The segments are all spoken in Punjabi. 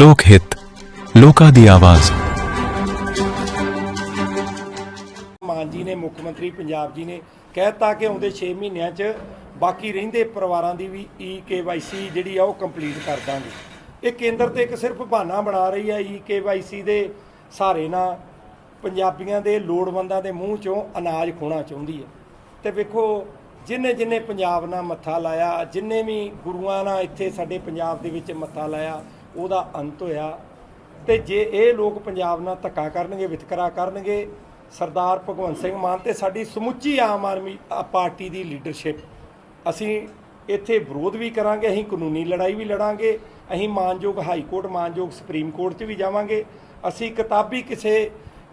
ਲੋਕ ਹਿੱਤ, ਲੋਕਾਂ ਦੀ ਆਵਾਜ਼। ਮਾਨ ਜੀ ਨੇ, ਮੁੱਖ ਮੰਤਰੀ ਪੰਜਾਬ ਜੀ ਨੇ ਕਹਿਤਾ ਕਿ ਆਉਂਦੇ 6 ਮਹੀਨਿਆਂ 'ਚ ਬਾਕੀ ਰਹਿੰਦੇ ਪਰਿਵਾਰਾਂ ਦੀ ਵੀ ਈ ਕੇਵਾਈਸੀ ਜਿਹੜੀ ਆ ਉਹ ਕੰਪਲੀਟ ਕਰ ਦਾਂਗੇ। ਇਹ ਕੇਂਦਰ ਤੇ ਇੱਕ ਸਿਰਫ ਬਹਾਨਾ ਬਣਾ ਰਹੀ ਹੈ ਈ ਕੇਵਾਈਸੀ ਦੇ ਸਹਾਰੇ ਨਾਲ ਪੰਜਾਬੀਆਂ ਦੇ ਲੋੜਵੰਦਾਂ ਦੇ ਮੂੰਹ 'ਚੋਂ ਅਨਾਜ ਖੋਣਾ ਚਾਹੁੰਦੀ ਹੈ ਤੇ ਵੇਖੋ, ਜਿਨੇ ਜਿਨੇ ਪੰਜਾਬ ਨਾਲ ਮੱਥਾ ਲਾਇਆ, ਜਿਨੇ ਵੀ ਗੁਰੂਆਂ ਨਾਲ ਇੱਥੇ ਸਾਡੇ ਪੰਜਾਬ ਦੇ ਵਿੱਚ ਮੱਥਾ ਲਾਇਆ ਉਹਦਾ ਅੰਤ ਹੋਇਆ। ਤੇ ਜੇ ਇਹ ਲੋਕ ਪੰਜਾਬ ਨਾਲ ਧੱਕਾ ਕਰਨਗੇ, ਵਿਤਕਰਾ ਕਰਨਗੇ, ਸਰਦਾਰ ਭਗਵੰਤ ਸਿੰਘ ਮਾਨ ਤੇ ਸਾਡੀ ਸਮੁੱਚੀ ਆਮ ਆਦਮੀ ਪਾਰਟੀ ਦੀ ਲੀਡਰਸ਼ਿਪ ਅਸੀਂ ਇੱਥੇ ਵਿਰੋਧ ਵੀ ਕਰਾਂਗੇ, ਅਸੀਂ ਕਾਨੂੰਨੀ ਲੜਾਈ ਵੀ ਲੜਾਂਗੇ, ਅਸੀਂ ਮਾਨਯੋਗ ਹਾਈ ਕੋਰਟ, ਮਾਨਯੋਗ ਸੁਪਰੀਮ ਕੋਰਟ 'ਚ ਵੀ ਜਾਵਾਂਗੇ, ਅਸੀਂ ਕਿਤਾਬੀ ਕਿਸੇ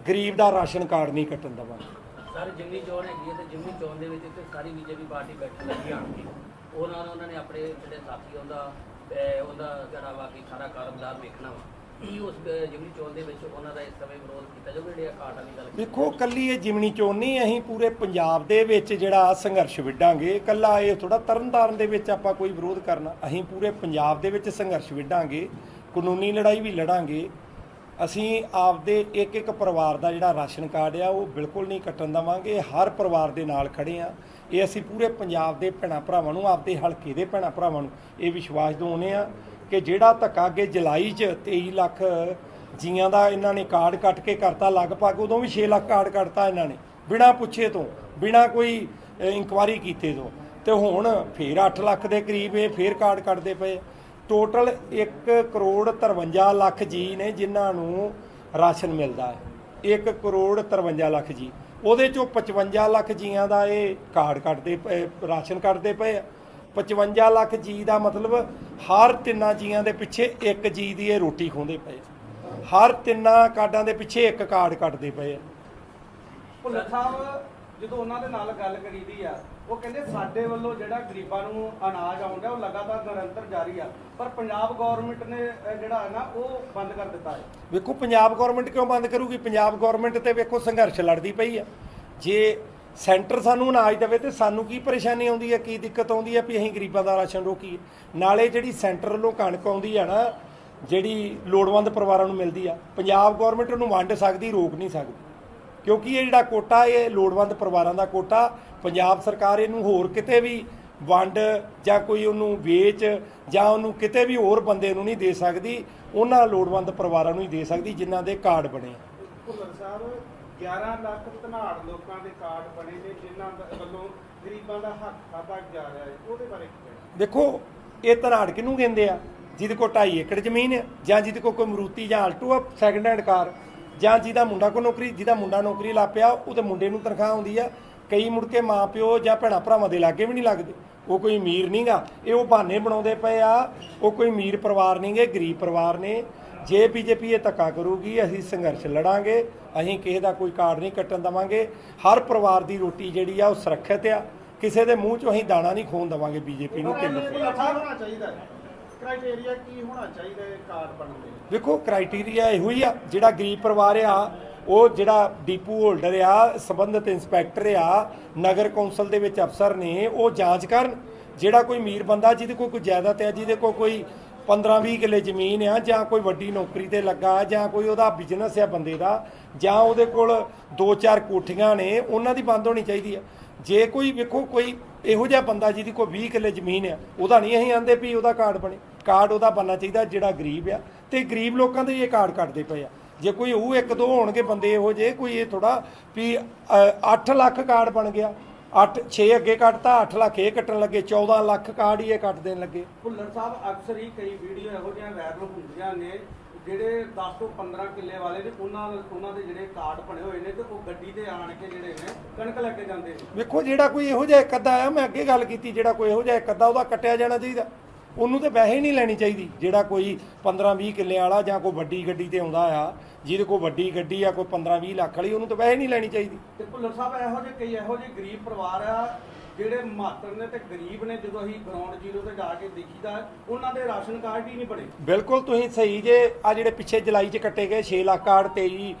ਗਰੀਬ ਦਾ ਰਾਸ਼ਨ ਕਾਰਡ ਨਹੀਂ ਕੱਟਣ ਦੇਵਾਂਗੇ। ਸਰ ਜਿਮਨੀ ਚੋਣ ਹੈਗੀ ਹੈ ਤੇ ਜਿਮਨੀ ਚੋਣ ਦੇ ਵਿੱਚ ਤੇ ਸਾਰੀ ਬੀਜੇਪੀ ਪਾਰਟੀ ਬੈਠੀ ਲੱਗੀ ਆਣਗੇ ਉਹਨਾਂ ਉਹਨਾਂ ਨੇ ਆਪਣੇ ਜਿਹੜੇ ਸਾਥੀ ਉਹਦਾ ਅਹ ਉਹਦਾ ਜਿਹੜਾ ਵਾ ਕਿ ਸਾਰਾ ਕਾਰੋਬਾਰ ਵੇਖਣਾ ਵਾ ਕੀ ਉਸ ਜਿਮਨੀ ਚੋਣ ਦੇ ਵਿੱਚ ਉਹਨਾਂ ਦਾ ਇਸ ਸਮੇਂ ਵਿਰੋਧ ਕੀਤਾ ਜਾਊਗਾ ਜਿਹੜੇ ਕਾਰਡ ਵਾਲੀ ਗੱਲ? ਵੇਖੋ ਕੱਲੀ ਇਹ ਜਿਮਣੀ ਚੋਣ ਨਹੀਂ ਅਸੀਂ ਪੂਰੇ ਪੰਜਾਬ ਦੇ ਵਿੱਚ ਜਿਹੜਾ ਸੰਘਰਸ਼ ਵਿੱਢਾਂਗੇ ਕੱਲਾ ਇਹ ਥੋੜਾ ਤਰਨਤਾਰਨ ਦੇ ਵਿੱਚ ਆਪਾਂ ਕੋਈ ਵਿਰੋਧ ਕਰਨਾ ਅਸੀਂ ਪੂਰੇ ਪੰਜਾਬ ਦੇ ਵਿੱਚ ਸੰਘਰਸ਼ ਵਿੱਢਾਂਗੇ ਕਾਨੂੰਨੀ ਲੜਾਈ ਵੀ ਲੜਾਂਗੇ ਅਸੀਂ ਆਪਦੇ ਇੱਕ ਇੱਕ ਪਰਿਵਾਰ ਦਾ ਜਿਹੜਾ ਰਾਸ਼ਨ ਕਾਰਡ ਆ ਉਹ ਬਿਲਕੁਲ ਨਹੀਂ ਕੱਟਣ ਦੇਵਾਂਗੇ ਹਰ ਪਰਿਵਾਰ ਦੇ ਨਾਲ ਖੜੇ ਆ ਇਹ ਅਸੀਂ ਪੂਰੇ ਪੰਜਾਬ ਦੇ ਭੈਣਾਂ ਭਰਾਵਾਂ ਨੂੰ, ਆਪਦੇ ਹਲਕੇ ਦੇ ਭੈਣਾਂ ਭਰਾਵਾਂ ਨੂੰ ਇਹ ਵਿਸ਼ਵਾਸ ਦਿਵਾਉਂਦੇ ਆ ਕਿ ਜਿਹੜਾ ਧੱਕਾ ਅੱਗੇ ਜੁਲਾਈ 'ਚ 23 ਲੱਖ ਜੀਆਂ ਦਾ ਇਹਨਾਂ ਨੇ ਕਾਰਡ ਕੱਟ ਕੇ ਕਰਤਾ, ਲਗਭਗ ਉਦੋਂ ਵੀ 6 ਲੱਖ ਕਾਰਡ ਕੱਟਤਾ ਇਹਨਾਂ ਨੇ, ਬਿਨਾਂ ਪੁੱਛੇ ਤੋਂ, ਬਿਨਾਂ ਕੋਈ ਇਨਕੁਆਰੀ ਕੀਤੇ ਤੋਂ। ਤੇ ਹੁਣ ਫੇਰ 8 ਲੱਖ ਦੇ ਕਰੀਬ ਇਹ ਫੇਰ ਕਾਰਡ ਕੱਟਦੇ ਪਏ। ਟੋਟਲ 1 ਕਰੋੜ 53 ਲੱਖ ਜੀ ਨੇ ਜਿਨ੍ਹਾਂ ਨੂੰ ਰਾਸ਼ਨ ਮਿਲਦਾ ਹੈ। 1 ਕਰੋੜ 53 ਲੱਖ ਜੀ। ਉਹਦੇ ਚੋਂ 55 ਲੱਖ ਜੀਆਂ ਦਾ ਇਹ ਕਾਰਡ ਕੱਟਦੇ ਪਏ ਰਾਸ਼ਨ ਕੱਟਦੇ ਪਏ ਆ। 55 ਲੱਖ ਜੀ ਦਾ ਮਤਲਬ ਹਰ ਤਿੰਨਾਂ ਜੀਆਂ ਦੇ ਪਿੱਛੇ ਇੱਕ ਜੀ ਦੀ ਇਹ ਰੋਟੀ ਖੋਂਦੇ ਪਏ ਹਰ ਤਿੰਨਾਂ ਕਾਰਡਾਂ ਦੇ ਪਿੱਛੇ ਇੱਕ ਕਾਰਡ ਕੱਟਦੇ ਪਏ ਆ। ਭੁੱਲਰ ਸਾਹਿਬ, ਜਦੋਂ ਉਹਨਾਂ ਦੇ ਨਾਲ ਗੱਲ ਕਰੀਦੀ ਆ ਉਹ ਕਹਿੰਦੇ ਸਾਡੇ ਵੱਲੋਂ ਜਿਹੜਾ ਗਰੀਬਾਂ ਨੂੰ ਅਨਾਜ ਆਉਂਦਾ, ਉਹ ਲਗਾਤਾਰ ਨਿਰੰਤਰ ਜਾਰੀ ਆ। ਪਰ ਪੰਜਾਬ ਗਵਰਨਮੈਂਟ ਨੇ ਜਿਹੜਾ ਹੈ ਨਾ, ਉਹ ਬੰਦ ਕਰ ਦਿੱਤਾ ਹੈ। ਵੇਖੋ, ਪੰਜਾਬ ਗਵਰਨਮੈਂਟ ਕਿਉਂ ਬੰਦ ਕਰੂਗੀ? ਪੰਜਾਬ ਗਵਰਨਮੈਂਟ ਤੇ ਵੇਖੋ, ਸੰਘਰਸ਼ ਲੜਦੀ ਪਈ ਆ। ਜੇ ਸੈਂਟਰ ਸਾਨੂੰ ਅਨਾਜ ਦੇਵੇ ਤੇ ਸਾਨੂੰ ਕੀ ਪਰੇਸ਼ਾਨੀ ਆਉਂਦੀ ਹੈ ਕੀ ਦਿੱਕਤ ਆਉਂਦੀ ਹੈ ਵੀ ਅਸੀਂ ਗਰੀਬਾਂ ਦਾ ਰਾਸ਼ਨ ਰੋਕੀਏ? ਨਾਲੇ ਜਿਹੜੀ ਸੈਂਟਰ ਵੱਲੋਂ ਕਣਕ ਆਉਂਦੀ ਆ ਨਾ, ਜਿਹੜੀ ਲੋੜਵੰਦ ਪਰਿਵਾਰਾਂ ਨੂੰ ਮਿਲਦੀ ਆ, ਪੰਜਾਬ ਗਵਰਨਮੈਂਟ ਉਹਨੂੰ ਵੰਡ ਸਕਦੀ, ਰੋਕ ਨਹੀਂ ਸਕਦੀ। ਕਿਉਂਕਿ ਇਹ ਜਿਹੜਾ ਕੋਟਾ, ਇਹ ਲੋੜਵੰਦ ਪਰਿਵਾਰਾਂ ਦਾ ਕੋਟਾ ਪੰਜਾਬ ਸਰਕਾਰ ਇਹਨੂੰ ਹੋਰ ਕਿਤੇ ਵੀ ਵੰਡ ਜਾਂ ਕੋਈ ਉਹਨੂੰ ਵੇਚ ਜਾਂ ਉਹਨੂੰ ਕਿਤੇ ਵੀ ਹੋਰ ਬੰਦੇ ਨੂੰ ਨਹੀਂ ਦੇ ਸਕਦੀ ਉਹਨਾਂ ਲੋੜਵੰਦ ਪਰਿਵਾਰਾਂ ਨੂੰ ਹੀ ਦੇ ਸਕਦੀ ਜਿਨ੍ਹਾਂ ਦੇ ਕਾਰਡ ਬਣੇ। ਭੁੱਲਰ ਸਾਹਿਬ 11 ਲੱਖ ਧਨਾੜ ਲੋਕਾਂ ਦੇ ਕਾਰਡ ਬਣੇ ਨੇ ਜਿਨ੍ਹਾਂ ਵੱਲੋਂ ਗਰੀਬਾਂ ਦਾ ਹੱਕ ਖਾਤਾ ਜਾ ਰਿਹਾ ਹੈ। ਉਹਦੇ ਬਾਰੇ ਕੀ ਕਹਿਣਾ? ਦੇਖੋ ਇਹ ਧਨਾੜ ਕਿਹਨੂੰ ਕਹਿੰਦੇ ਆ? ਜਿਹਦੇ ਕੋਲ 2.5 ਏਕੜ ਜ਼ਮੀਨ ਹੈ ਜਾਂ ਜਿਹਦੇ ਕੋਲ ਕੋਈ ਮਰੂਤੀ ਜਾਂ ਆਲਟੋ ਆ ਸੈਕੰਡ ਹੈਂਡ ਕਾਰ ਜਾਂ ਜਿਹਦਾ ਮੁੰਡਾ ਕੋ ਨੌਕਰੀ ਜਿਹਦਾ ਮੁੰਡਾ ਨੌਕਰੀ ਲਾ ਪਿਆ ਉਹਦੇ ਮੁੰਡੇ ਨੂੰ ਤਨਖਾਹ ਆਉਂਦੀ ਆ ਕਈ ਮੁੜ ਕੇ ਮਾਂ ਪਿਓ ਜਾਂ ਭੈਣਾਂ ਭਰਾਵਾਂ ਦੇ ਲਾਗੇ ਵੀ ਨਹੀਂ ਲੱਗਦੇ। ਉਹ ਕੋਈ ਅਮੀਰ ਨਹੀਂਗਾ। ਇਹ ਉਹ ਬਹਾਨੇ ਬਣਾਉਂਦੇ ਪਏ ਆ। ਉਹ ਕੋਈ ਅਮੀਰ ਪਰਿਵਾਰ ਨਹੀਂਗੇ ਗਰੀਬ ਪਰਿਵਾਰ ਨੇ। ਜੇ ਬੀਜੇਪੀ ਇਹ ਧੱਕਾ ਕਰੂਗੀ ਅਸੀਂ ਸੰਘਰਸ਼ ਲੜਾਂਗੇ। ਅਸੀਂ ਕਿਸੇ ਦਾ ਕੋਈ ਕਾਰਡ ਨਹੀਂ ਕੱਟਣ ਦਵਾਂਗੇ। ਹਰ ਪਰਿਵਾਰ ਦੀ ਰੋਟੀ ਜਿਹੜੀ ਆ ਉਹ ਸੁਰੱਖਿਅਤ ਆ। ਕਿਸੇ ਦੇ ਮੂੰਹ 'ਚੋਂ ਅਸੀਂ ਦਾਣਾ ਨਹੀਂ ਖੋਣ ਦਵਾਂਗੇ ਬੀਜੇਪੀ ਨੂੰ ਕਿੰਨੂ। ਹੋਣਾ ਚਾਹੀਦਾ ਕ੍ਰਾਈਟੇਰੀਆ ਕੀ ਹੋਣਾ ਚਾਹੀਦਾ ਕਾਰਡ ਬਣਨ ਦੇ? ਵੇਖੋ ਕ੍ਰਾਈਟੇਰੀਆ ਇਹੋ ਹੀ ਆ। ਜਿਹੜਾ ਗਰੀਬ ਪਰਿਵਾਰ ਆ ਉਹ ਜਿਹੜਾ ਡੀਪੂ ਹੋਲਡਰ ਆ, ਸੰਬੰਧਿਤ ਇੰਸਪੈਕਟਰ ਆ, ਨਗਰ ਕੌਂਸਲ ਦੇ ਵਿੱਚ ਅਫਸਰ ਨੇ, ਉਹ ਜਾਂਚ ਕਰਨ। ਜਿਹੜਾ ਕੋਈ ਅਮੀਰ ਬੰਦਾ, ਜਿਹਦੇ ਕੋਲ ਕੋਈ ਜਾਇਦਾਦ ਹੈ ਜਿਹਦੇ ਕੋਲ ਕੋਈ 15-20 ਕਿੱਲੇ ਜ਼ਮੀਨ ਆ, ਜਾਂ ਕੋਈ ਵੱਡੀ ਨੌਕਰੀ ਤੇ ਲੱਗਾ, ਜਾਂ ਕੋਈ ਉਹਦਾ ਬਿਜ਼ਨਸ ਆ ਬੰਦੇ ਦਾ, ਜਾਂ ਉਹਦੇ ਕੋਲ 2-4 ਕੋਠੀਆਂ ਨੇ, ਉਹਨਾਂ ਦੀ ਬੰਦ ਹੋਣੀ ਚਾਹੀਦੀ ਆ। ਜੇ ਕੋਈ, ਵੇਖੋ, ਕੋਈ ਇਹੋ ਜਿਹਾ ਬੰਦਾ ਜਿਹਦੀ ਕੋਈ 20 ਕਿੱਲੇ ਜ਼ਮੀਨ ਆ, ਉਹਦਾ ਨਹੀਂ ਅਸੀਂ ਆਂਦੇ ਵੀ ਉਹਦਾ ਕਾਰਡ ਬਣੇ। ਕਾਰਡ ਉਹਦਾ ਬਣਨਾ ਚਾਹੀਦਾ ਜਿਹੜਾ ਗਰੀਬ ਆ, ਤੇ ਗਰੀਬ ਲੋਕਾਂ ਦੇ ਇਹ ਕਾਰਡ ਕੱਟਦੇ ਪਏ ਆ। ਜੇ ਕੋਈ ਉਹ ਇੱਕ ਦੋ ਹੋਣਗੇ ਬੰਦੇ ਇਹੋ ਜਿਹੇ ਕੋਈ ਇਹ ਥੋੜਾ ਵੀ 8 ਲੱਖ ਕਾਰਡ ਬਣ ਗਿਆ। 8 6 ਅੱਗੇ ਕੱਟਤਾ 8 ਲੱਖ ਇਹ ਕੱਟਣ ਲੱਗੇ 14 ਲੱਖ ਕਾਰਡ ਹੀ ਇਹ ਕੱਟ ਦੇਣ ਲੱਗੇ। ਭੁੱਲਰ ਸਾਹਿਬ ਅਕਸਰ ਹੀ ਕਈ ਵੀਡੀਓ ਇਹੋ ਜਿਹੀਆਂ ਵਾਇਰਲ ਹੁੰਦੀਆਂ ਨੇ ਜਿਹੜੇ 10 ਤੋਂ 15 ਕਿੱਲੇ ਵਾਲੇ ਨੇ ਉਹਨਾਂ ਉਹਨਾਂ ਦੇ ਜਿਹੜੇ ਕਾਰਡ ਬਣੇ ਹੋਏ ਨੇ ਤੇ ਉਹ ਗੱਡੀ ਤੇ ਆਣ ਕੇ ਜਿਹੜੇ ਨੇ ਕਣਕ ਲੈ ਕੇ ਜਾਂਦੇ ਨੇ। ਵੇਖੋ ਜਿਹੜਾ ਕੋਈ ਇਹੋ ਜਿਹਾ ਇੱਕ ਅੱਧਾ ਆ ਮੈਂ ਅੱਗੇ ਗੱਲ ਕੀਤੀ ਜਿਹੜਾ ਕੋਈ ਇਹੋ ਜਿਹਾ ਇੱਕ ਅੱਧਾ ਉਹਦਾ ਕੱਟਿਆ ਜਾਣਾ ਚਾਹੀਦਾ। ਉਹਨੂੰ ਤੇ ਵੈਸੇ ਹੀ ਨਹੀਂ ਲੈਣੀ ਚਾਹੀਦੀ ਜਿਹੜਾ ਕੋਈ 15-20 ਕਿੱਲੇ ਵਾਲਾ ਜਾਂ ਕੋਈ ਵੱਡੀ ਗੱਡੀ ਤੇ ਆਉਂਦਾ ਆ ਜਿਹਦੇ ਕੋਲ ਵੱਡੀ ਗੱਡੀ ਆ ਕੋਈ 15-20 ਲੱਖ ਵਾਲੀ ਉਹਨੂੰ ਤਾਂ ਵੈਸੇ ਨਹੀਂ ਲੈਣੀ ਚਾਹੀਦੀ। ਤੇ ਭੁੱਲਰ ਸਾਹਿਬ ਇਹੋ ਜਿਹੇ ਕਈ ਇਹੋ ਜਿਹੇ ਗਰੀਬ ਪਰਿਵਾਰ ਆ ਜਿਹੜੇ ਮਾਤਰ ਨੇ ਤੇ ਗਰੀਬ ਨੇ ਜਦੋਂ ਅਸੀਂ ਗਰਾਊਂਡ ਜ਼ੀਰੋ ਤੇ ਜਾ ਕੇ ਦੇਖੀਦਾ ਉਹਨਾਂ ਦੇ ਰਾਸ਼ਨ ਕਾਰਡ ਹੀ ਨਹੀਂ ਬਣੇ। ਬਿਲਕੁਲ ਤੁਸੀਂ ਸਹੀ ਜੇ ਆ ਜਿਹੜੇ ਪਿੱਛੇ ਜੁਲਾਈ 'ਚ ਕੱਟੇ ਗਏ 6 ਲੱਖ ਕਾਰਡ 23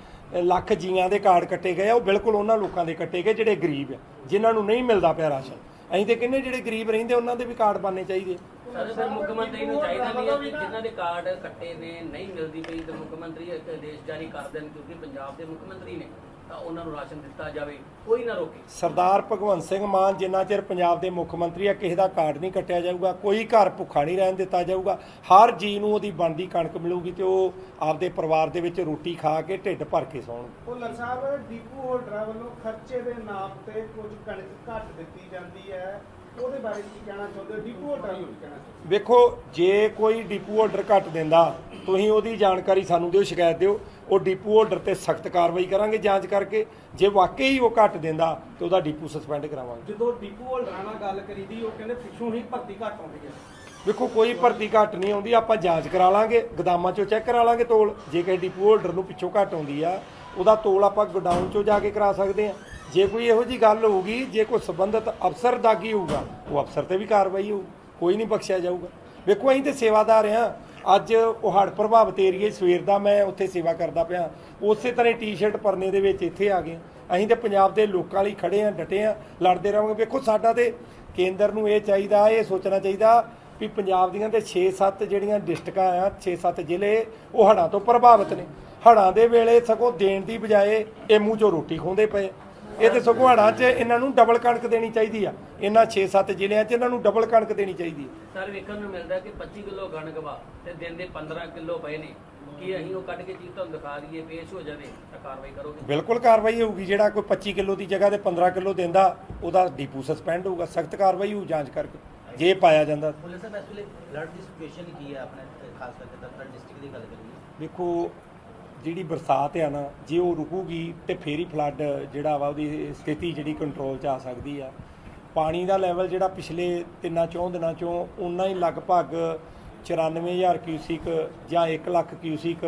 ਲੱਖ ਜੀਆਂ ਦੇ ਕਾਰਡ ਕੱਟੇ ਗਏ ਆ ਉਹ ਬਿਲਕੁਲ ਉਹਨਾਂ ਲੋਕਾਂ ਦੇ ਕੱਟੇ ਗਏ ਜਿਹੜੇ ਗਰੀਬ ਆ ਜਿਨ੍ਹਾਂ ਨੂੰ ਨਹੀਂ ਮਿਲਦਾ ਪਿਆ ਰਾਸ਼ਨ। ਅਸੀਂ ਤੇ ਕਹਿੰਦੇ ਜਿਹੜੇ ਗਰੀਬ ਰਹਿੰਦੇ, ਉਹਨਾਂ ਦੇ ਵੀ ਕਾਰਡ ਬਣਨੇ ਚਾਹੀਦੇ। ਸਰ ਫਿਰ ਮੁੱਖ ਮੰਤਰੀ ਨੂੰ ਚਾਹੀਦਾ ਨਹੀਂ ਹੈ ਕਿ ਜਿਨ੍ਹਾਂ ਦੇ ਕਾਰਡ ਕੱਟੇ ਨੇ, ਨਹੀਂ ਮਿਲਦੀ ਪਈ, ਤੇ ਮੁੱਖ ਮੰਤਰੀ ਇੱਕ ਆਦੇਸ਼ ਜਾਰੀ ਕਰ ਦੇਣ, ਕਿਉਂਕਿ ਪੰਜਾਬ ਦੇ ਮੁੱਖ ਮੰਤਰੀ ਨੇ। ਤਾਂ ਉਹਨਾਂ ਨੂੰ ਰਾਸ਼ਨ ਦਿੱਤਾ ਜਾਵੇ ਕੋਈ ਨਾ ਰੋਕੇ। ਸਰਦਾਰ ਭਗਵੰਤ ਸਿੰਘ ਮਾਨ ਜਿੰਨਾ ਚਿਰ ਪੰਜਾਬ ਦੇ ਮੁੱਖ ਮੰਤਰੀ ਆ ਕਿਸੇ ਦਾ ਕਾਰਡ ਨਹੀਂ ਕੱਟਿਆ ਜਾਊਗਾ ਕੋਈ ਘਰ ਭੁੱਖਾ ਨਹੀਂ ਰਹਿਣ ਦਿੱਤਾ ਜਾਊਗਾ। ਹਰ ਜੀ ਨੂੰ ਉਹਦੀ ਬਣਦੀ ਕਣਕ ਮਿਲੂਗੀ ਤੇ ਉਹ ਆਪਦੇ ਪਰਿਵਾਰ ਦੇ ਵਿੱਚ ਰੋਟੀ ਖਾ ਕੇ ਢਿੱਡ ਭਰ ਕੇ ਸੌਣਗੇ ਭੁੱਲਰ ਸਾਹਿਬ ਡੀਪੂ ਹੋਲਡਰਾਂ ਵੱਲੋਂ ਖਰਚੇ ਦੇ ਨਾਮ ਤੇ ਕੁਝ ਕਣਕ ਘੱਟ ਦਿੱਤੀ ਜਾਂਦੀ ਹੈ। ਉਹਦੇ ਬਾਰੇ ਕੀ ਕਹਿਣਾ ਚਾਹੁੰਦੇ ਹੋ? ਡੀਪੂ ਹੋਲਡਰਾਂ ਨੂੰ ਕੀ ਕਹਿਣਾ ਚਾਹੁੰਦੇ ਹੋ? ਵੇਖੋ ਜੇ ਕੋਈ ਡਿਪੂ ਆਰਡਰ ਘੱਟ ਦਿੰਦਾ ਤੁਸੀਂ ਉਹਦੀ ਜਾਣਕਾਰੀ ਸਾਨੂੰ ਦਿਓ ਸ਼ਿਕਾਇਤ ਦਿਓ। ਉਹ ਡਿਪੂ ਆਰਡਰ ਤੇ ਸਖਤ ਕਾਰਵਾਈ ਕਰਾਂਗੇ ਜਾਂਚ ਕਰਕੇ। ਜੇ ਵਾਕਈ ਹੀ ਉਹ ਘੱਟ ਦਿੰਦਾ ਤੇ ਉਹਦਾ ਡਿਪੂ ਸਸਪੈਂਡ ਕਰਾਵਾਂਗੇ। ਜਦੋਂ ਡੀਪੂ ਹੋਲਡਰਾਂ ਨਾਲ ਗੱਲ ਕਰੀਦੀ ਉਹ ਕਹਿੰਦੇ ਪਿੱਛੋਂ ਹੀ ਭਰਤੀ ਘੱਟ ਆਉਂਦੀ ਹੈ। ਵੇਖੋ ਕੋਈ ਭਰਤੀ ਘੱਟ ਨਹੀਂ ਆਉਂਦੀ ਆਪਾਂ ਜਾਂਚ ਕਰਾ ਲਾਂਗੇ ਗਦਾਮਾਂ ਚੋਂ ਚੈੱਕ ਕਰਾ ਲਾਂਗੇ ਤੋਲ। ਜੇ ਕਿਸੇ ਡਿਪੂ ਹੋਲਡਰ ਨੂੰ ਪਿੱਛੋਂ ਘੱਟ ਆਉਂਦੀ ਆ ਉਹਦਾ ਤੋਲ ਆਪਾਂ ਗੋਡਾਊਨ ਚੋਂ ਜਾ ਕੇ ਕਰਾ ਸਕਦੇ ਆ। ਜੇ ਕੋਈ ਇਹੋ ਜੀ ਗੱਲ ਹੋਊਗੀ, ਜੇ ਕੋਈ ਸੰਬੰਧਿਤ ਅਫਸਰ ਦਾਗੀ ਹੋਊਗਾ, ਉਹ ਅਫਸਰ ਤੇ ਵੀ ਕਾਰਵਾਈ ਹੋਊ, ਕੋਈ ਨਹੀਂ ਬਖਸ਼ਿਆ ਜਾਊਗਾ। ਵੇਖੋ, ਅਸੀਂ ਤੇ ਸੇਵਾਦਾਰ ਆ ਅੱਜ ਉਹ ਹੜ੍ਹ ਪ੍ਰਭਾਵਿਤ ਏਰੀਏ ਸਵੇਰ ਦਾ ਮੈਂ ਉੱਥੇ ਸੇਵਾ ਕਰਦਾ ਪਿਆ। ਉਸੇ ਤਰ੍ਹਾਂ ਟੀ-ਸ਼ਰਟ ਪਰਨੇ ਦੇ ਵਿੱਚ ਇੱਥੇ ਆ ਗਏ। ਅਸੀਂ ਤੇ ਪੰਜਾਬ ਦੇ ਲੋਕਾਂ ਲਈ ਖੜੇ ਆ ਡਟੇ ਆ ਲੜਦੇ ਰਹਾਂਗੇ। ਵੇਖੋ, ਸਾਡਾ ਤੇ ਕੇਂਦਰ ਨੂੰ ਇਹ ਚਾਹੀਦਾ, ਇਹ ਸੋਚਣਾ ਚਾਹੀਦਾ ਵੀ ਪੰਜਾਬ ਦੀਆਂ ਤੇ 6-7 ਜਿਹੜੀਆਂ ਡਿਸਟ੍ਰਿਕਾਂ ਆ 6-7 ਜ਼ਿਲ੍ਹੇ, ਉਹ ਹੜ੍ਹਾਂ ਤੋਂ ਪ੍ਰਭਾਵਿਤ ਨੇ। ਹੜ੍ਹਾਂ ਦੇ ਵੇਲੇ ਸਗੋਂ ਦੇਣ ਦੀ ਬਜਾਏ ਇਹ ਮੂੰਹ ਚੋਂ ਰੋਟੀ ਖੋਂਦੇ ਪਏ। ਇਹ ਤੇ ਸਗੋਂ ਹੜ੍ਹਾਂ 'ਚ ਇਹਨਾਂ ਨੂੰ ਡਬਲ ਕਣਕ ਦੇਣੀ ਚਾਹੀਦੀ ਆ। ਇਹਨਾਂ 6-7 ਜ਼ਿਲ੍ਹਿਆਂ 'ਚ ਇਹਨਾਂ ਨੂੰ ਡਬਲ ਕਣਕ ਦੇਣੀ ਚਾਹੀਦੀ ਹੈ ਸਰ ਵੇਖਣ ਨੂੰ ਮਿਲਦਾ ਕਿ 25 ਕਿਲੋ ਕਣਕ ਵਾ ਤੇ ਦਿਨ ਦੇ 15 ਕਿਲੋ ਪਏ ਨੇ। ਕੀ ਅਸੀਂ ਉਹ ਕੱਢ ਕੇ ਚੀਜ਼ ਤੁਹਾਨੂੰ ਦਿਖਾ ਦਈਏ ਪੇਸ਼ ਹੋ ਜਾਵੇ ਤਾਂ ਕਾਰਵਾਈ ਕਰੋਗੇ? ਬਿਲਕੁਲ ਕਾਰਵਾਈ ਹੋਊਗੀ ਜਿਹੜਾ ਕੋਈ 25 ਕਿਲੋ ਦੀ ਜਗ੍ਹਾ ਤੇ 15 ਕਿਲੋ ਦਿੰਦਾ ਉਹਦਾ ਡੀਪੂ ਸਸਪੈਂਡ ਹੋਊਗਾ ਸਖਤ ਕਾਰਵਾਈ ਹੋਊ ਜਾਂਚ ਕਰਕੇ ਜੇ ਪਾਇਆ ਜਾਂਦਾ। ਪੁਲਿਸ ਸਾਹਿਬ ਇਸ ਵੇਲੇ ਦੀ ਸਿਚੁਏਸ਼ਨ ਕੀ ਹੈ ਆਪਣੇ ਅਹ, ਖਾਸ ਕਰਕੇ ਤਰਨਤਾਰਨ ਡਿਸਟ੍ਰਿਕਟ ਦੀ ਗੱਲ ਕਰੀਏ। ਵੇਖੋ ਜਿਹੜੀ ਬਰਸਾਤ ਆ ਨਾ, ਜੇ ਉਹ ਰੁਕੂਗੀ ਤੇ ਫੇਰ ਹੀ ਫਲੱਡ ਜਿਹੜਾ ਵਾ ਉਹਦੀ ਸਥਿਤੀ ਜਿਹੜੀ ਕੰਟਰੋਲ 'ਚ ਆ ਸਕਦੀ ਆ। ਪਾਣੀ ਦਾ ਲੈਵਲ ਜਿਹੜਾ ਪਿਛਲੇ ਤਿੰਨਾਂ ਚੌਂ ਦਿਨਾਂ ਚੋਂ ਉਨਾ ਹੀ ਲਗਭਗ 94000 ਕਿਊਸਿਕ ਜਾਂ 1 ਲੱਖ ਕਿਊਸਿਕ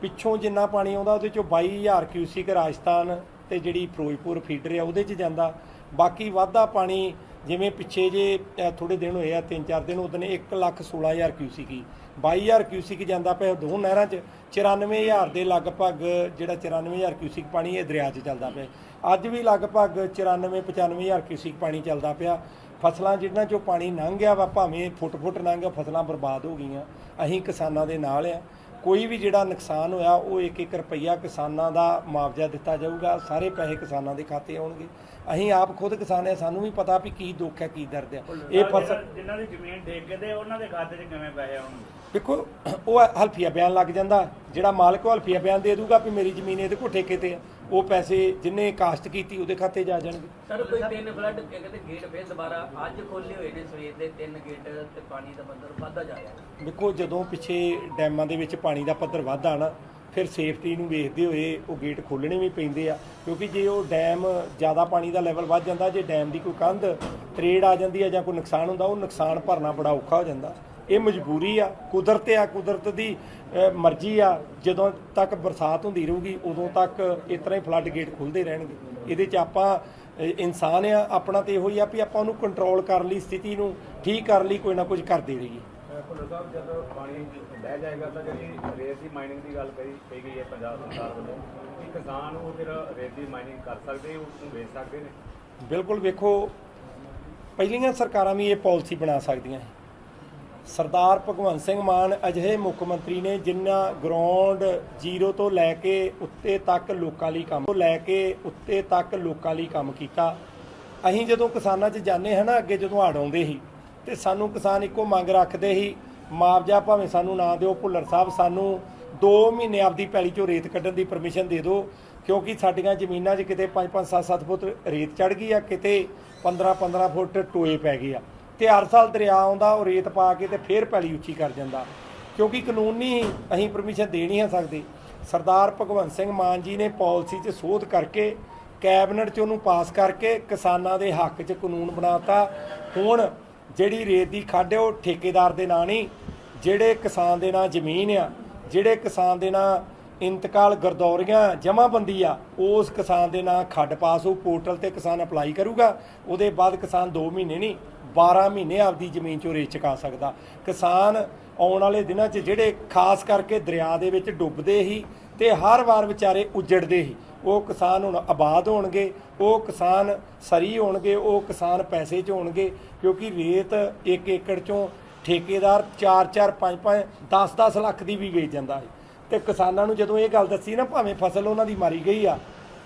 ਪਿੱਛੋਂ ਜਿੰਨਾ ਪਾਣੀ ਆਉਂਦਾ ਉਹਦੇ ਚੋਂ 22000 ਕਿਊਸਿਕ ਰਾਜਸਥਾਨ ਤੇ ਜਿਹੜੀ ਫਿਰੋਜ਼ਪੁਰ ਫੀਡਰ ਆ ਉਹਦੇ 'ਚ ਜਾਂਦਾ। ਬਾਕੀ ਵਾਧਾ ਪਾਣੀ ਜਿਵੇਂ ਪਿੱਛੇ ਜੇ ਥੋੜੇ ਦਿਨ ਹੋਏ ਆ, ਤਿੰਨ ਚਾਰ ਦਿਨ ਉਹਦੇ ਨੇ 1 ਲੱਖ 16000 ਕਿਊਸਿਕ ਹੀ 22000 ਕਿਊਸਿਕ ਜਾਂਦਾ ਪਿਆ ਦੋ ਨਹਿਰਾਂ 'ਚ 94000 ਦੇ ਲਗਭਗ ਜਿਹੜਾ 94000 ਕਿਊਸਿਕ ਪਾਣੀ ਇਹ ਦਰਿਆ 'ਚ ਚੱਲਦਾ ਪਿਆ। ਅੱਜ ਵੀ ਲਗਭਗ 94 95000 ਕਿਊਸਿਕ ਪਾਣੀ ਚੱਲਦਾ ਪਿਆ। ਫਸਲਾਂ ਜਿਹਨਾਂ 'ਚੋਂ ਪਾਣੀ ਲੰਘ ਗਿਆ ਵਾ, ਭਾਵੇਂ ਫੁੱਟ ਫੁੱਟ ਲੰਘ ਗਿਆ, ਫਸਲਾਂ ਬਰਬਾਦ ਹੋ ਗਈਆਂ। ਅਸੀਂ ਕਿਸਾਨਾਂ ਦੇ ਨਾਲ ਆ। ਕੋਈ ਵੀ ਜਿਹੜਾ ਨੁਕਸਾਨ ਹੋਇਆ ਉਹ ਇੱਕ ਇੱਕ ਰੁਪਈਆ ਕਿਸਾਨਾਂ ਦਾ ਮੁਆਵਜ਼ਾ ਦਿੱਤਾ ਜਾਊਗਾ। ਸਾਰੇ ਪੈਸੇ ਕਿਸਾਨਾਂ ਦੇ ਖਾਤੇ ਆਉਣਗੇ। ਅਸੀਂ ਆਪ ਖੁਦ ਕਿਸਾਨ ਆ ਸਾਨੂੰ ਵੀ ਪਤਾ ਵੀ ਕੀ ਦੁੱਖ ਹੈ ਕੀ ਦਰਦ ਹੈ। ਇਹ ਫਸਲ ਜਿਨ੍ਹਾਂ ਦੀ ਜ਼ਮੀਨ ਡੇਗ ਕੇ ਤੇ ਉਹਨਾਂ ਦੇ ਖਾਤੇ 'ਚ ਕਿਵੇਂ ਪੈਸੇ ਆਉਣਗੇ? ਦੇਖੋ ਉਹ ਹਲਫੀਆ ਬਿਆਨ ਲੱਗ ਜਾਂਦਾ। ਜਿਹੜਾ ਮਾਲਕ ਉਹ ਹਲਫੀਆ ਬਿਆਨ ਦੇ ਦੂਗਾ ਵੀ ਮੇਰੀ ਜ਼ਮੀਨ ਇਹਦੇ ਕੋਲ ਠੇਕੇ ਤੇ ਆ ਉਹ ਪੈਸੇ ਜਿੰਨੇ ਕਾਸ਼ਤ ਕੀਤੀ ਉਹਦੇ ਖਾਤੇ ਜਾ ਜਾਣਗੇ। ਸਰ ਕੋਈ ਤਿੰਨ ਫਲੱਡ ਕਹਿੰਦੇ ਗੇਟ ਫੇਰ ਦੁਬਾਰਾ ਅੱਜ ਖੋਲੇ ਹੋਏ ਨੇ ਸਵੇਰ ਦੇ ਤਿੰਨ ਗੇਟ ਤੇ ਪਾਣੀ ਦਾ ਪੱਧਰ ਵੱਧਦਾ ਜਾ ਰਿਹਾ। ਦੇਖੋ ਜਦੋਂ ਪਿੱਛੇ ਡੈਮਾਂ ਦੇ ਵਿੱਚ ਪਾਣੀ ਦਾ ਪੱਧਰ ਵੱਧਦਾ ਨਾ ਫਿਰ ਸੇਫਟੀ ਨੂੰ ਵੇਖਦੇ ਹੋਏ ਉਹ ਗੇਟ ਖੋਲਣੇ ਵੀ ਪੈਂਦੇ ਆ। ਕਿਉਂਕਿ ਜੇ ਉਹ ਡੈਮ ਜ਼ਿਆਦਾ ਪਾਣੀ ਦਾ ਲੈਵਲ ਵੱਧ ਜਾਂਦਾ ਜੇ ਡੈਮ ਦੀ ਕੋਈ ਕੰਧ ਤਰੇੜ ਆ ਜਾਂਦੀ ਆ ਜਾਂ ਕੋਈ ਨੁਕਸਾਨ ਹੁੰਦਾ ਉਹ ਨੁਕਸਾਨ ਭਰਨਾ ਬੜਾ ਔਖਾ ਹੋ ਜਾਂਦਾ। ਇਹ ਮਜਬੂਰੀ ਆ ਕੁਦਰਤ ਆ ਕੁਦਰਤ ਦੀ ਮਰਜ਼ੀ ਆ। ਜਦੋਂ ਤੱਕ ਬਰਸਾਤ ਹੁੰਦੀ ਰਹੂਗੀ ਉਦੋਂ ਤੱਕ ਇਸ ਤਰ੍ਹਾਂ ਹੀ ਫਲੱਡ ਗੇਟ ਖੁੱਲਦੇ ਰਹਿਣਗੇ। ਇਹਦੇ 'ਚ ਆਪਾਂ ਇਨਸਾਨ ਆ ਆਪਣਾ ਤੇ ਇਹੋ ਹੀ ਆ ਵੀ ਆਪਾਂ ਉਹਨੂੰ ਕੰਟਰੋਲ ਕਰਨ ਲਈ ਸਥਿਤੀ ਨੂੰ ਠੀਕ ਕਰਨ ਲਈ ਕੋਈ ਨਾ ਕੁਝ ਕਰਦੇ ਰਹੀਏ ਭੁੱਲਰ ਸਾਹਿਬ ਜਦ ਪਾਣੀ ਬਹਿ ਜਾਏਗਾ ਤਾਂ ਜਿਹੜੀ ਰੇਤ ਦੀ ਮਾਈਨਿੰਗ ਦੀ ਗੱਲ ਕਹੀ ਕਹੀ ਗਈ ਹੈ ਪੰਜਾਬ ਸਰਕਾਰ ਵੱਲੋਂ ਕਿ ਕਿਸਾਨ ਉਹ ਫਿਰ ਰੇਤ ਦੀ ਮਾਈਨਿੰਗ ਕਰ ਸਕਦੇ ਉਸ ਨੂੰ ਵੇਚ ਸਕਦੇ ਨੇ? ਬਿਲਕੁਲ ਵੇਖੋ ਪਹਿਲੀਆਂ ਸਰਕਾਰਾਂ ਵੀ ਇਹ ਪਾਲਿਸੀ ਬਣਾ ਸਕਦੀਆਂ ਸਰਦਾਰ ਭਗਵੰਤ ਸਿੰਘ ਮਾਨ ਅਜਿਹੇ ਮੁੱਖ ਮੰਤਰੀ ਨੇ ਜਿਨ੍ਹਾਂ ਗਰਾਊਂਡ ਜ਼ੀਰੋ ਤੋਂ ਲੈ ਕੇ ਉੱਤੇ ਤੱਕ ਲੋਕਾਂ ਲਈ ਕੰਮ ਤੋਂ ਲੈ ਕੇ ਉੱਤੇ ਤੱਕ ਲੋਕਾਂ ਲਈ ਕੰਮ ਕੀਤਾ। ਅਸੀਂ ਜਦੋਂ ਕਿਸਾਨਾਂ 'ਚ ਜਾਂਦੇ ਹਾਂ ਨਾ, ਅੱਗੇ ਜਦੋਂ ਹੜ੍ਹ ਆਉਂਦੇ ਸੀ ਤੇ ਸਾਨੂੰ ਕਿਸਾਨ ਇੱਕੋ ਮੰਗ ਰੱਖਦੇ ਸੀ, ਮੁਆਵਜ਼ਾ ਭਾਵੇਂ ਸਾਨੂੰ ਨਾ ਦਿਓ, ਭੁੱਲਰ ਸਾਹਿਬ, ਸਾਨੂੰ 2 ਮਹੀਨੇ ਆਪਦੀ ਪੈਲੀ ਚੋਂ ਰੇਤ ਕੱਢਣ ਦੀ ਪਰਮਿਸ਼ਨ ਦੇ ਦਿਓ, ਕਿਉਂਕਿ ਸਾਡੀਆਂ ਜ਼ਮੀਨਾਂ 'ਚ ਕਿਤੇ 5-5 7-7 ਫੁੱਟ ਰੇਤ ਚੜ ਗਈ ਆ, ਕਿਤੇ 15-15 ਫੁੱਟ ਟੋਏ ਪੈ ਗਏ ਆ। ਤੇ ਹਰ ਸਾਲ ਦਰਿਆ ਆਉਂਦਾ, ਉਹ ਰੇਤ ਪਾ ਕੇ ਤੇ ਫੇਰ ਪੈਲੀ ਉੱਚੀ ਕਰ ਜਾਂਦਾ। ਕਿਉਂਕਿ ਕਾਨੂੰਨੀ ਅਸੀਂ ਪਰਮਿਸ਼ਨ ਦੇ ਨਹੀਂ ਆ ਸਕਦੇ। ਸਰਦਾਰ ਭਗਵੰਤ ਸਿੰਘ ਮਾਨ ਜੀ ਨੇ ਪਾਲਿਸੀ 'ਚ ਸੋਧ ਕਰਕੇ, ਕੈਬਨਿਟ 'ਚ ਉਹਨੂੰ ਪਾਸ ਕਰਕੇ ਕਿਸਾਨਾਂ ਦੇ ਹੱਕ 'ਚ ਕਾਨੂੰਨ ਬਣਾਤਾ। ਹੁਣ ਜਿਹੜੀ ਰੇਤ ਦੀ ਖੱਡ ਉਹ ਠੇਕੇਦਾਰ ਦੇ ਨਾਂ ਨਹੀਂ, ਜਿਹੜੇ ਕਿਸਾਨ ਦੇ ਨਾਂ ਜ਼ਮੀਨ ਆ, ਜਿਹੜੇ ਕਿਸਾਨ ਦੇ ਨਾਂ ਇੰਤਕਾਲ ਗਰਦੌਰੀਆਂ, ਜਮਾਬੰਦੀ ਆ, ਉਸ ਕਿਸਾਨ ਦੇ ਨਾਂ ਖੱਡ ਪਾਸ ਹੋ, ਪੋਰਟਲ ਤੇ ਕਿਸਾਨ ਅਪਲਾਈ ਕਰੂਗਾ। ਉਹਦੇ ਬਾਅਦ ਕਿਸਾਨ 2 ਮਹੀਨੇ ਨਹੀਂ 12 ਮਹੀਨੇ ਆਪਦੀ ਜ਼ਮੀਨ ਚੋਂ ਰੇਤ ਚੁਕਾ ਸਕਦਾ। ਕਿਸਾਨ ਆਉਣ ਵਾਲੇ ਦਿਨਾਂ 'ਚ ਜਿਹੜੇ ਖਾਸ ਕਰਕੇ ਦਰਿਆ ਦੇ ਵਿੱਚ ਡੁੱਬਦੇ ਹੀ ਤੇ ਹਰ ਵਾਰ ਵਿਚਾਰੇ ਉੱਜੜਦੇ ਹੀ ਉਹ ਕਿਸਾਨ ਹੁਣ ਆਬਾਦ ਹੋਣਗੇ, ਉਹ ਕਿਸਾਨ ਸਰੀ ਹੋਣਗੇ, ਉਹ ਕਿਸਾਨ ਪੈਸੇ 'ਚ ਹੋਣਗੇ, ਕਿਉਂਕਿ ਰੇਤ ਇੱਕ ਏਕੜ 'ਚੋਂ ਠੇਕੇਦਾਰ 4-4 5-5 10-10 ਲੱਖ ਦੀ ਵੀ ਵੇਚ ਜਾਂਦਾ ਹੈ ਤੇ ਕਿਸਾਨਾਂ ਨੂੰ ਜਦੋਂ ਇਹ ਗੱਲ ਦੱਸੀ ਨਾ, ਭਾਵੇਂ ਫਸਲ ਉਹਨਾਂ ਦੀ ਮਾਰੀ ਗਈ ਆ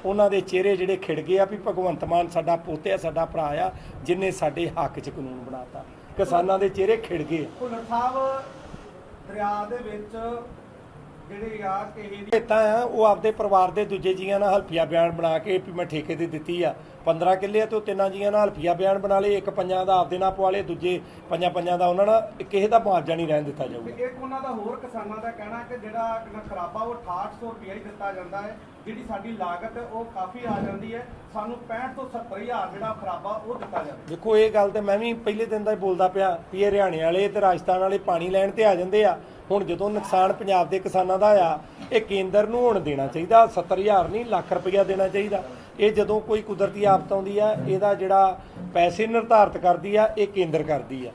ਉਹਨਾਂ ਦੇ ਚਿਹਰੇ ਜਿਹੜੇ ਖਿੜ ਗਏ ਆ ਵੀ ਭਗਵੰਤ ਮਾਨ ਸਾਡਾ ਪੋਤੇ ਆ ਸਾਡਾ ਭਰਾ ਆ ਜਿਨੇ ਸਾਡੇ ਹੱਕ 'ਚ ਕਾਨੂੰਨ ਬਣਾਤਾ ਕਿਸਾਨਾਂ ਦੇ ਚਿਹਰੇ ਖਿੜ ਗਏ ਆ। ਭੁੱਲਰ ਸਾਹਿਬ ਦਰਿਆ ਦੇ ਵਿੱਚ ਜਿਹੜੇ ਆ ਕਿਸੇ ਦੀ ਤਾਂ ਆ ਉਹ ਆਪਦੇ ਪਰਿਵਾਰ ਦੇ ਦੂਜੇ ਜੀਆਂ ਨਾਲ ਹਲਫੀਆ ਬਿਆਨ ਬਣਾ ਕੇ ਵੀ ਮੈਂ ਠੇਕੇ ਤੇ ਦਿੱਤੀ ਆ 15 ਕਿੱਲੇ ਆ ਤੇ ਉਹ ਤਿੰਨਾਂ ਜੀਆਂ ਨਾਲ ਹਲਫੀਆ ਬਿਆਨ ਬਣਾ ਲਏ ਇੱਕ ਪੰਜਾਂ ਦਾ ਆਪਦੇ ਨਾਲ ਪਵਾ ਲਏ ਦੂਜੇ ਪੰਜਾਂ ਪੰਜਾਂ ਦਾ ਉਹਨਾਂ ਨਾਲ ਕਿਸੇ ਦਾ ਮੁਆਵਜ਼ਾ ਨਹੀਂ ਰਹਿਣ ਦਿੱਤਾ ਜਾਊਗਾ। ਇੱਕ ਉਹਨਾਂ ਦਾ ਹੋਰ ਕਿਸਾਨਾਂ ਦਾ ਕਹਿਣਾ ਕਿ ਜਿਹੜਾ ਖਰਾਬਾ ਉਹ 6800 ਰੁਪਏ ਹੀ ਦਿੱਤਾ ਜਾਂਦਾ ਹੈ ਜਿਹੜੀ ਸਾਡੀ ਲਾਗਤ ਉਹ ਕਾਫੀ ਆ ਜਾਂਦੀ ਹੈ। ਸਾਨੂੰ 65 ਤੋਂ 70000 ਜਿਹੜਾ ਖਰਾਬਾ ਉਹ ਦਿੱਤਾ ਜਾਂਦਾ ਦੇਖੋ ਇਹ ਗੱਲ ਤੇ ਮੈਂ ਵੀ ਪਹਿਲੇ ਦਿਨ ਦਾ ਹੀ ਬੋਲਦਾ ਪਿਆ ਵੀ ਇਹ ਹਰਿਆਣੇ ਵਾਲੇ ਤੇ ਰਾਜਸਥਾਨ ਵਾਲੇ ਪਾਣੀ ਲੈਣ ਤੇ ਆ ਜਾਂਦੇ ਆ। ਹੁਣ ਜਦੋਂ ਨੁਕਸਾਨ ਪੰਜਾਬ ਦੇ ਕਿਸਾਨਾਂ ਦਾ ਆ ਇਹ ਕੇਂਦਰ ਨੂੰ ਹੁਣ ਦੇਣਾ ਚਾਹੀਦਾ 70000 ਨਹੀਂ ਲੱਖ ਰੁਪਇਆ ਦੇਣਾ ਚਾਹੀਦਾ। ਇਹ ਜਦੋਂ ਕੋਈ ਕੁਦਰਤੀ ਆਫਤ ਆਉਂਦੀ ਆ, ਇਹਦਾ ਜਿਹੜਾ ਪੈਸੇ ਨਿਰਧਾਰਤ ਕਰਦੀ ਆ, ਇਹ ਕੇਂਦਰ ਕਰਦੀ ਆ।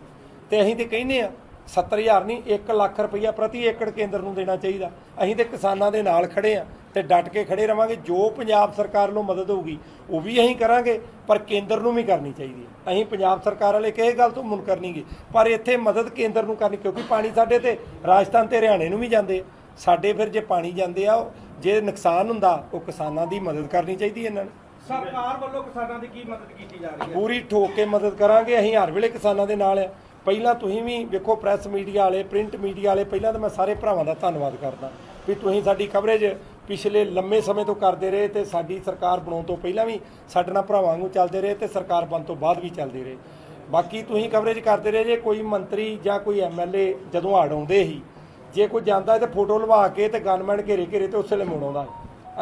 ਤੇ ਅਸੀਂ ਤੇ ਕਹਿੰਦੇ ਆ 70000 ਨਹੀਂ 1 ਲੱਖ ਰੁਪਈਆ ਪ੍ਰਤੀ ਏਕੜ ਕੇਂਦਰ ਨੂੰ ਦੇਣਾ ਚਾਹੀਦਾ। ਅਸੀਂ ਤੇ ਕਿਸਾਨਾਂ ਦੇ ਨਾਲ ਖੜੇ ਆ ਤੇ ਡਟ ਕੇ ਖੜੇ ਰਵਾਂਗੇ, ਜੋ ਪੰਜਾਬ ਸਰਕਾਰ ਨੂੰ ਮਦਦ ਹੋਊਗੀ, ਉਹ ਵੀ ਅਸੀਂ ਕਰਾਂਗੇ, ਪਰ ਕੇਂਦਰ ਨੂੰ ਵੀ ਕਰਨੀ ਚਾਹੀਦੀ ਹੈ ਅਸੀਂ ਪੰਜਾਬ ਸਰਕਾਰ ਵਾਲੇ ਕਿਸੇ ਗੱਲ ਤੋਂ ਮੁਨਕਰ ਨਹੀਂਗੇ ਪਰ ਇੱਥੇ ਮਦਦ ਕੇਂਦਰ ਨੂੰ ਕਰਨੀ, ਕਿਉਂਕਿ ਪਾਣੀ ਸਾਡੇ ਤੇ, ਰਾਜਸਥਾਨ ਤੇ ਹਰਿਆਣੇ ਨੂੰ ਵੀ ਜਾਂਦੇ ਆ। ਸਾਡੇ ਫਿਰ ਜੇ ਪਾਣੀ ਜਾਂਦੇ ਆ ਉਹ- ਜੇ ਨੁਕਸਾਨ ਹੁੰਦਾ ਉਹ ਕਿਸਾਨਾਂ ਦੀ ਮਦਦ ਕਰਨੀ ਚਾਹੀਦੀ ਇਹਨਾਂ ਨੂੰ। ਸਰਕਾਰ ਵੱਲੋਂ ਕਿਸਾਨਾਂ ਦੀ ਕੀ ਮਦਦ ਕੀਤੀ ਜਾ ਰਹੀ ਹੈ? ਪੂਰੀ ਠੋਕ ਕੇ ਮਦਦ ਕਰਾਂਗੇ ਅਸੀਂ ਹਰ ਵੇਲੇ ਕਿਸਾਨਾਂ ਦੇ ਨਾਲ ਆ। ਪਹਿਲਾਂ ਤੁਸੀਂ ਵੀ ਵੇਖੋ ਪ੍ਰੈਸ ਮੀਡੀਆ ਵਾਲੇ ਪ੍ਰਿੰਟ ਮੀਡੀਆ ਵਾਲੇ ਪਹਿਲਾਂ ਤਾਂ ਮੈਂ ਸਾਰੇ ਭਰਾਵਾਂ ਦਾ ਧੰਨਵਾਦ ਕਰਦਾ। ਵੀ ਤੁਸੀਂ ਸਾਡੀ ਕਵਰੇਜ ਪਿਛਲੇ ਲੰਮੇ ਸਮੇਂ ਤੋਂ ਕਰਦੇ ਰਹੇ ਤੇ ਸਾਡੀ ਸਰਕਾਰ ਬਣਾਉਣ ਤੋਂ ਪਹਿਲਾਂ ਵੀ ਸਾਡੇ ਨਾਲ ਭਰਾਵਾਂ ਵਾਂਗੂ ਚੱਲਦੇ ਰਹੇ ਤੇ ਸਰਕਾਰ ਬਣ ਤੋਂ ਬਾਅਦ ਵੀ ਚੱਲਦੇ ਰਹੇ। ਬਾਕੀ ਤੁਸੀਂ ਕਵਰੇਜ ਕਰਦੇ ਰਹੇ ਜੇ ਕੋਈ ਮੰਤਰੀ ਜਾਂ ਕੋਈ ਐਮਐਲਏ ਜਦੋਂ ਹੜ੍ਹ ਆਉਂਦੇ ਸੀ ਜੇ ਕੋਈ ਜਾਂਦਾ ਤੇ ਫੋਟੋ ਲਵਾ ਕੇ ਤੇ ਗਨਮੈਨ ਘੇਰੇ ਘੇਰੇ ਤੇ ਉਸੇ ਵੇਲੇ ਮੁੜ ਆਉਂਦਾ।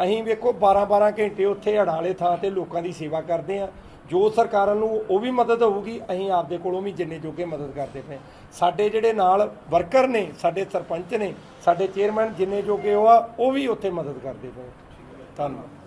ਅਸੀਂ ਵੇਖੋ 12-12 ਘੰਟੇ ਉੱਥੇ ਹੜ੍ਹਾਂ ਵਾਲੇ ਥਾਂ ਤੇ ਲੋਕਾਂ ਦੀ ਸੇਵਾ ਕਰਦੇ ਆ ਜੋ ਸਰਕਾਰਾਂ ਨੂੰ ਉਹ ਵੀ ਮਦਦ ਹੋਊਗੀ, ਅਸੀਂ ਆਪਦੇ ਕੋਲੋਂ ਵੀ ਜਿੰਨੇ ਜੋਗੇ ਮਦਦ ਕਰਦੇ ਪਏ ਸਾਡੇ ਜਿਹੜੇ ਨਾਲ ਵਰਕਰ ਨੇ, ਸਾਡੇ ਸਰਪੰਚ ਨੇ, ਸਾਡੇ ਚੇਅਰਮੈਨ ਜਿੰਨੇ ਜੋਗੇ ਉਹ ਆ, ਉਹ ਵੀ ਉੱਥੇ ਮਦਦ ਕਰਦੇ ਪਏ ਧੰਨਵਾਦ।